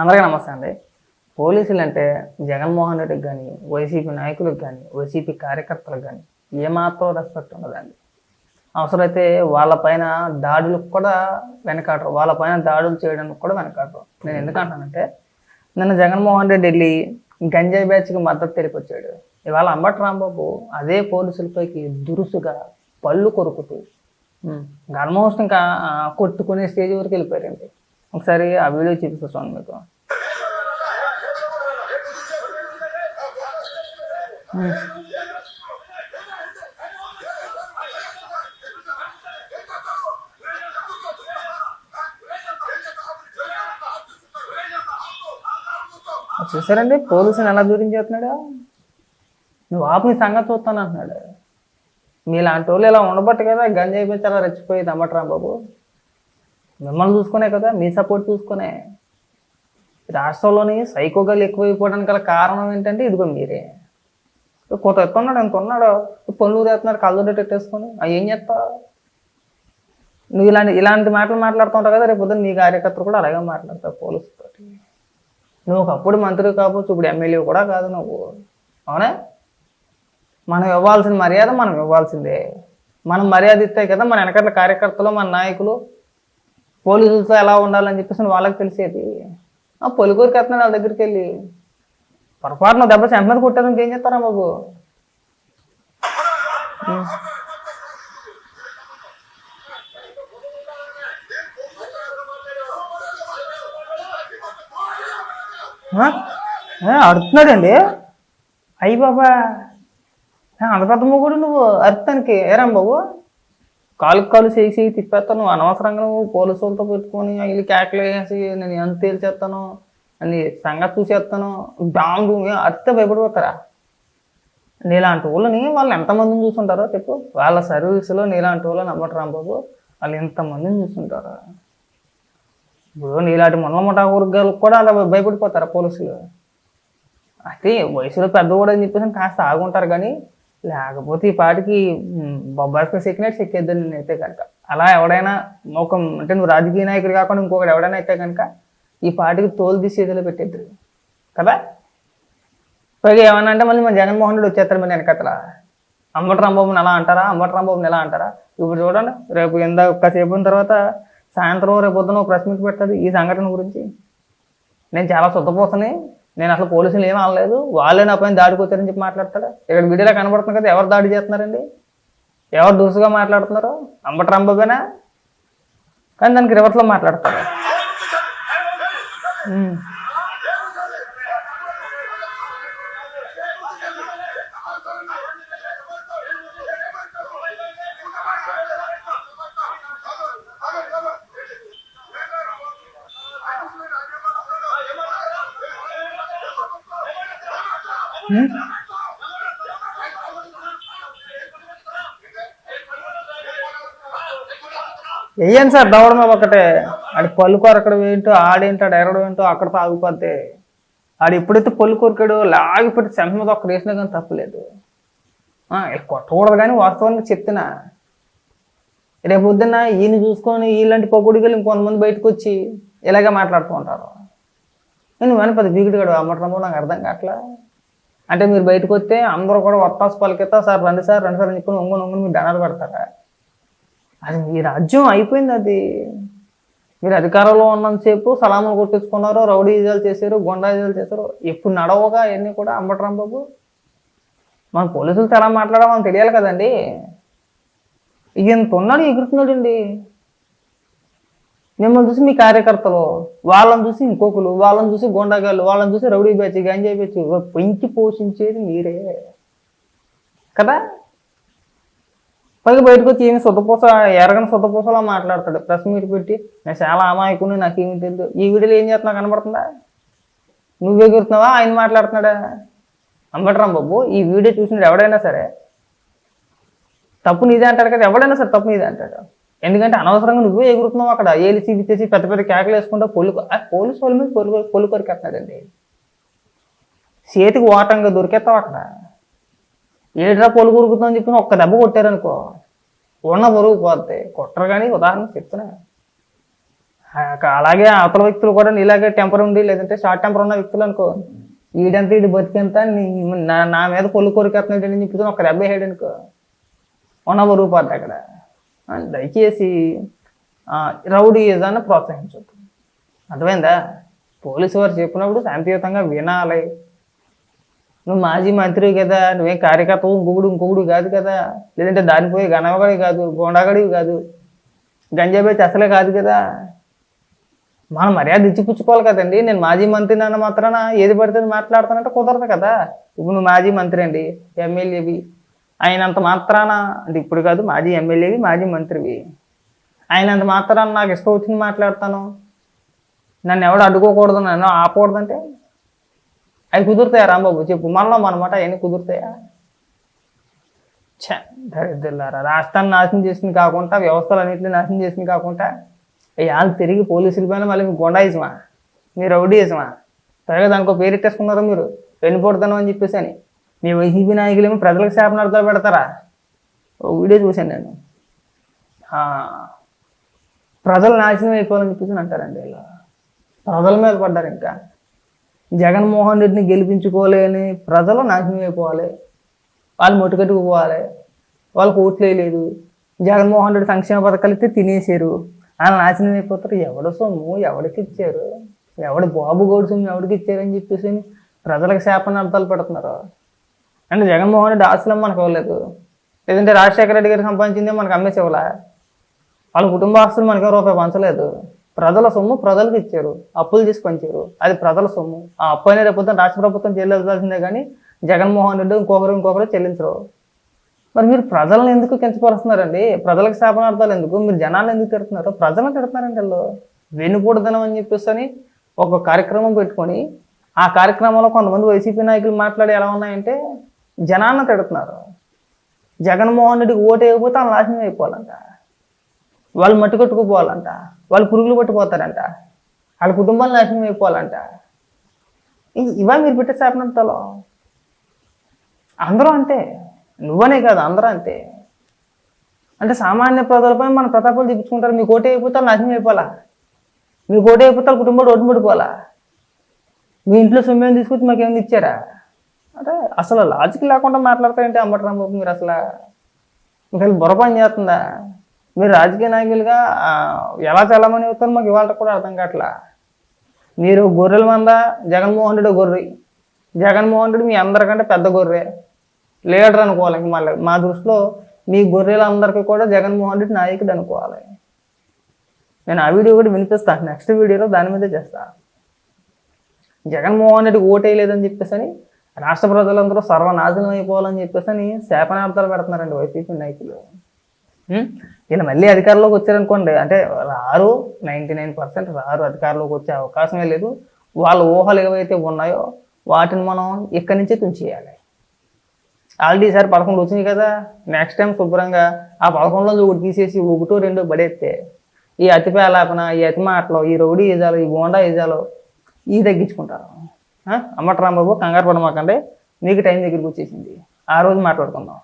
అందరికీ నమస్తే అండి. పోలీసులు అంటే జగన్మోహన్ రెడ్డికి కానీ వైసీపీ నాయకులకు కానీ వైసీపీ కార్యకర్తలకు కానీ ఏమాత్రం రెస్పెక్ట్ ఉండదండి. అవసరమైతే వాళ్ళపైన దాడులకు కూడా వెనకాడరు. వాళ్ళపైన దాడులు చేయడానికి కూడా వెనకాడరు. నేను ఎందుకంటానంటే నిన్న జగన్మోహన్ రెడ్డి వెళ్ళి గంజాయి బ్యాచ్కి మద్దతు తెలిపొచ్చాడు ఇవాళ అంబటి రాంబాబు అదే పోలీసులపైకి దురుసుగా పళ్ళు కొరుకుతూ ఆల్మోస్ట్ ఇంకా కొట్టుకునే స్టేజ్ వరకు వెళ్ళిపోయారండి. ఒకసారి ఆ వీడియో చూపిస్తాను మీకు. చూసారండి? పోలీసుని ఎలా దూరం చేస్తున్నాడు? నువ్వు ఆపు నీ సంగతి చూస్తాను అంటున్నాడు మీలాంటి వాళ్ళు ఇలా ఉండబట్టు కదా గంజాయి పెంచి అలా రెచ్చిపోయేది అమ్మటరా బాబు మిమ్మల్ని చూసుకునే కదా మీ సపోర్ట్ చూసుకునే. రాష్ట్రంలోని సైకోగాలు ఎక్కువైపోవడానికి గల కారణం ఏంటంటే ఇదిగో మీరే. కొత్త ఎత్తున్నాడు ఎంత ఉన్నాడు పనులు తెస్తున్నాడు కళ్ళు పెట్టేసుకొని అవి ఏం చేస్తావు నువ్వు ఇలాంటి ఇలాంటి మాటలు మాట్లాడుతుంటావు కదా రేపు పొద్దున్న నీ కార్యకర్తలు కూడా అలాగే మాట్లాడతావు పోలీసుతో నువ్వు ఒకప్పుడు మంత్రి కావచ్చు ఇప్పుడు ఎమ్మెల్యే కూడా కాదు నువ్వు. అవునా? మనం ఇవ్వాల్సిన మర్యాద మనం ఇవ్వాల్సిందే. మనం మర్యాద ఇస్తే కదా మన వెనకట్ల కార్యకర్తలు మన నాయకులు పోలీసులతో ఎలా ఉండాలని చెప్పేసి వాళ్ళకి తెలిసేది. ఆ పొలిగూరికి వెళ్తున్నాడు వాళ్ళ దగ్గరికి వెళ్ళి పొరపాటున దెబ్బ సెంటర్ కొట్టారు ఏం చేస్తారా బాబు? అడుగుతున్నాడండి అయ్యి బాబా. అంత పెద్ద మొగుడు నువ్వు అర్థానికి ఏరాం బాబు కాలు కాలు చేసి తిప్పేస్తాను. అనవసరంగా నువ్వు పోలీసు వాళ్ళతో పెట్టుకొని వీళ్ళు కేకలు వేసి నేను ఎంత తేల్చేస్తాను అని సంగతి చూసేస్తాను. డాంగు అత్తే భయపడిపోతారా? నీలాంటి వాళ్ళని వాళ్ళు ఎంతమందిని చూసుంటారో చెప్పు. వాళ్ళ సర్వీసులో నీలాంటి వాళ్ళు నమ్మటం రాంబాబు. వాళ్ళు ఎంతమందిని చూసుంటారా. ఇప్పుడు నీలాంటి మొన్నమొట వర్గాలకు కూడా అలా భయపడిపోతారా పోలీసులు? అయితే వయసులో పెద్ద కూడా అని చెప్పేసి కాస్త ఆగుంటారు కానీ లేకపోతే ఈ పాటికి బొబ్బాయి సెక్కినట్టు సెక్కేద్దాం నేను అయితే కనుక అలా ఎవడైనా ఒక అంటే నువ్వు రాజకీయ నాయకుడు కాకుండా ఇంకొకటి ఎవడైనా అయితే కనుక ఈ పాటికి తోలు తీసి చేతిలో పెట్టేద్దరు కదా? పైగా ఏమన్నా అంటే మళ్ళీ మన జగన్మోహన్ రెడ్డి వచ్చేస్తారు మన వెనకతల అంబటి రాంబాబుని ఎలా అంటారా? అంబటి రాంబాబుని ఎలా అంటారా? ఇప్పుడు చూడండి రేపు ఇందా ఒక్కసేపు తర్వాత సాయంత్రం రేపు పొద్దున ఒక ప్రెస్ మీట్ ఈ సంఘటన గురించి. నేను చాలా శుద్ధపోసని నేను అసలు పోలీసులు ఏమీ అనలేదు వాళ్ళే నా పైన దాడికి వచ్చారని చెప్పి మాట్లాడతాడు ఇక్కడ వీడియోలో కనబడుతుంది కదా ఎవరు దాడి చేస్తున్నారండి ఎవరు దూసుగా మాట్లాడుతున్నారు అంబటి కానీ దానికి రివర్స్లో మాట్లాడతారు ఉమ్. వెయ్యండి సార్ దవడమే ఒకటే. ఆడి పళ్ళు కొరకడం ఏంటో ఆడేంటో ఎరగడం ఏంటో అక్కడ తాగిపోతే ఆడు ఎప్పుడైతే పళ్ళు కొరికాడో లాగిపెట్టి సెంట మీద ఒక్కడ వేసినా కానీ తప్పలేదు. కొట్టకూడదు కానీ వాస్తవానికి చెప్తున్నా. రేపు పొద్దున్న ఈయన చూసుకొని ఇలాంటి పొగుడికి ఇంకొంతమంది బయటకు వచ్చి ఇలాగే మాట్లాడుతూ ఉంటారు. నేను వెనపది బీగుడు కాడు అమ్మటం నాకు అర్థం కావట్లా? అంటే మీరు బయటకు వస్తే అందరూ కూడా వత్తాసు పలికితా సార్ రండి సార్ రండి సార్ అని చెప్పి ఒంగోని ఒంగోని మీరు దండాలు పెడతారా? అది మీ రాజ్యం అయిపోయింది అది. మీరు అధికారంలో ఉన్నంతసేపు సలాములు కొట్టించుకున్నారు రౌడీజాలు చేశారు గుండాజాలు చేశారు. ఎప్పుడు నడవగా అవన్నీ కూడా అంబటరాం బాబు. మన పోలీసులతో ఎలా మాట్లాడామని తెలియాలి కదండి. ఇంత ఉన్నాడు ఎగురుతున్నాడు అండి మిమ్మల్ని చూసి మీ కార్యకర్తలు వాళ్ళని చూసి ఇంకొకరు వాళ్ళని చూసి గుండాగాళ్ళు వాళ్ళని చూసి రౌడీ బ్యాచ్ గంజాయి బ్యాచ్ పెంచి పోషించేది మీరే. కదా? పైగా బయటకు వచ్చి ఏమి సొద్దపూస ఎరగని సొద్దపూసలా మాట్లాడతాడు. ప్రెస్ మీట్ పెట్టి నేను చాలా అమాయకుని నాకేమి తెలియదు ఈ వీడియోలో ఏం చేస్తున్నావు? కనబడుతుందా? నువ్వే గుర్తున్నావా ఆయన మాట్లాడుతున్నాడా? అంబటరాం బాబు ఈ వీడియో చూసిన ఎవడైనా సరే తప్పు నీదే అంటాడు కదా ఎవడైనా సరే తప్పు నీదే అంటాడు. ఎందుకంటే అనవసరంగా నువ్వే ఎగురుతున్నావు అక్కడ. ఏలి చూపించేసి పెద్ద పెద్ద కేకలు వేసుకుంటా పొల్లు పోలీసు వాళ్ళ మీద పొలు పొల్లు కొరికేస్తున్నాడండి. చేతికి ఓటంగా దొరికేస్తావు అక్కడ. ఏడ్రా పొలు కొరుకుతుందని చెప్పి ఒక్క దెబ్బ కొట్టారనుకో. ఉన్న బరువు పోద్ది. కొట్టరు కానీ ఉదాహరణ చెప్తున్నా. అలాగే అవతల వ్యక్తులు కూడా ఇలాగే టెంపర్ ఉండి లేదంటే షార్ట్ టెంపర్ ఉన్న వ్యక్తులు అనుకో. వీడంత వీడి బతికెంత నీ- నా నా మీద కొల్లు కొరికెత్తున్నాడు అని చెప్పి ఒక దెబ్బ వేయడు అనుకో ఉన్న బరువు పోద్ది అక్కడ. ఆ, దయచేసి రౌడీ ఏదన్నా ప్రోత్సహించొద్దు. అర్థమైందా? పోలీసు వారు చెప్పినప్పుడు శాంతియుతంగా వినాలి. నువ్వు మాజీ మంత్రి కదా నువ్వేం కార్యకర్త ఇంకొకడు ఇంకొకడు కాదు కదా. లేదంటే దానిపోయి గనవగడి కాదు గోండాగడివి కాదు గంజాబేచి అసలే కాదు కదా. మనం మర్యాద ఇచ్చిపుచ్చుకోవాలి కదండి. నేను మాజీ మంత్రిని అన్న మాత్రాన ఏది పడితే మాట్లాడుతానంటే కుదరదు కదా. ఇప్పుడు నువ్వు మాజీ మంత్రి అండి ఎమ్మెల్యేవి. ఆయనంత మాత్రాన అంటే ఇప్పుడు కాదు మాజీ ఎమ్మెల్యేవి మాజీ మంత్రివి. ఆయనంత మాత్రాన నాకు ఇష్టం వచ్చింది మాట్లాడతాను. నన్ను ఎవడు అడ్డుకోకూడదు నన్ను ఆపకూడదంటే? అవి కుదురుతాయా రాంబాబు? చెప్పు మనలో మనమాట అవన్నీ కుదురుతాయా? దరిద్రులారా రాష్ట్రాన్ని నాశనం చేసింది కాకుండా వ్యవస్థలన్నింటినీ నాశనం చేసింది కాకుండా వాళ్ళు తిరిగి పోలీసుల పైన మళ్ళీ మీ గొండాయిజమా? మీ రౌడీయిజమా? పైగా దానికో పేరెట్టేసుకున్నారు మీరు? వెన్నుపోడుతాను అని చెప్పేసి అని. మీ వైసీపీ నాయకులేమో ప్రజలకు శాపనార్థాలు పెడతారా? ఓ వీడియో చూశాను నేను. ప్రజలు నాశనం అయిపోవాలని చెప్పేసి అంటారండి ఇలా ప్రజల మీద పడ్డారు ఇంకా. జగన్మోహన్ రెడ్డిని గెలిపించుకోలేని ప్రజలు నాశనం అయిపోవాలి. వాళ్ళు మొట్టుకట్టుకుపోవాలి వాళ్ళకి ఓట్లు వేయలేదు. జగన్మోహన్ రెడ్డి సంక్షేమ పథకాలు ఇస్తే తినేసారు వాళ్ళు నాశనం అయిపోతారు. ఎవడ సొమ్ము? ఎవడికి ఇచ్చారు? ఎవడు బాబు గౌడ్ సొమ్ము ఎవడికి ఇచ్చారని చెప్పేసి ప్రజలకు శాపనార్థాలు పెడుతున్నారు. అంటే జగన్మోహన్ రెడ్డి ఆస్తులు మనకు ఇవ్వలేదు. లేదంటే రాజశేఖర రెడ్డి గారికి సంపాదించిందే మనకు అమ్మేసి ఇవ్వలే వాళ్ళ కుటుంబ ఆస్తులు మనకి రూపాయి పంచలేదు. ప్రజల సొమ్ము ప్రజలకు ఇచ్చారు. అప్పులు చేసి పంచారు. అది ప్రజల సొమ్ము. ఆ అప్పు అనేది రేపు రాష్ట్ర ప్రభుత్వం చెల్లించాల్సిందే కానీ జగన్మోహన్ రెడ్డి ఇంకొకరు ఇంకొకరు చెల్లించరు. మరి మీరు ప్రజలను ఎందుకు కించపరుస్తున్నారండి? ప్రజలకు శాపనార్థాలు ఎందుకు? మీరు జనాలు ఎందుకు తిడుతున్నారు? ప్రజలను తిడుతున్నారండి వాళ్ళు. వెనుకూడదనం అని చెప్పేసి అని ఒక కార్యక్రమం పెట్టుకొని ఆ కార్యక్రమంలో కొంతమంది వైసీపీ నాయకులు మాట్లాడి ఎలా ఉన్నాయంటే జనాన్ని తిడుతున్నారు. జగన్మోహన్ రెడ్డికి ఓటు వేయకపోతే వాళ్ళు నాశనం అయిపోవాలంట. వాళ్ళు మట్టి కొట్టుకుపోవాలంట. వాళ్ళు పురుగులు పట్టిపోతారంట వాళ్ళ కుటుంబాలు నాశనం అయిపోవాలంట. ఇవా మీరు పెట్టే శాపనార్థాలు అందరూ అంతే. నువ్వనే కాదు అందరూ అంతే. అంటే సామాన్య ప్రజలపై మన ప్రతాపాలు చూపించుకుంటారు. మీకు ఓటే అయిపోతే నాశనం అయిపోవాలా? మీకు ఓటే అయిపోతే వాళ్ళ ఓటు పడిపోవాలా మీ ఇంట్లో సొమ్మేం తీసుకొచ్చి మాకేమైనా ఇచ్చారా? అంటే అసలు లాజిక్ లేకుండా మాట్లాడతారంటే అమ్మటరామ్ బాబు మీరు అసలు ఇంకా బుర్ర పని చేస్తుందా మీరు రాజకీయ నాయకులుగా ఎలా చల్లమని అవుతారో మాకు ఇవాళ కూడా అర్థం కావట్లా. మీరు గొర్రెల మంద జగన్మోహన్ రెడ్డి గొర్రె. జగన్మోహన్ రెడ్డి మీ అందరికంటే పెద్ద గొర్రె. లీడర్ అనుకోవాలి ఇంక మళ్ళీ. మా దృష్టిలో మీ గొర్రెలందరికీ కూడా జగన్మోహన్ రెడ్డి నాయకుడు అనుకోవాలి. నేను ఆ వీడియో కూడా వినిపిస్తాను నెక్స్ట్ వీడియోలో దాని మీదే చేస్తా. జగన్మోహన్ రెడ్డి ఓటేయలేదని చెప్పేసి అని రాష్ట్ర ప్రజలందరూ సర్వనాశనం అయిపోవాలని చెప్పేసి అని శాపనార్థాలు పెడుతున్నారండి వైసీపీ నాయకులు? వీళ్ళు మళ్ళీ అధికారంలోకి వచ్చారనుకోండి అంటే రారు నైంటీ నైన్ పర్సెంట్ రారు అధికారంలోకి వచ్చే అవకాశమే లేదు వాళ్ళ ఊహలు ఏవైతే ఉన్నాయో వాటిని మనం ఇక్కడి నుంచే తుంచేయాలి ఆల్రెడీ ఈసారి పదకొండు వచ్చినాయి కదా నెక్స్ట్ టైం శుభ్రంగా ఆ పదకొండులో ఒకటి తీసేసి ఒకటో రెండో పడేస్తే ఈ అతి పేలాపన ఈ అతి మాటలు ఈ రౌడీ ఈజాలు ఈ గోండా ఈజాలు ఇవి తగ్గించుకుంటారు? అమ్మట రాంబాబు కంగారు పడమాకండి. మీకు టైం దగ్గరికి వచ్చేసింది. ఆ రోజు మాట్లాడుకుందాం.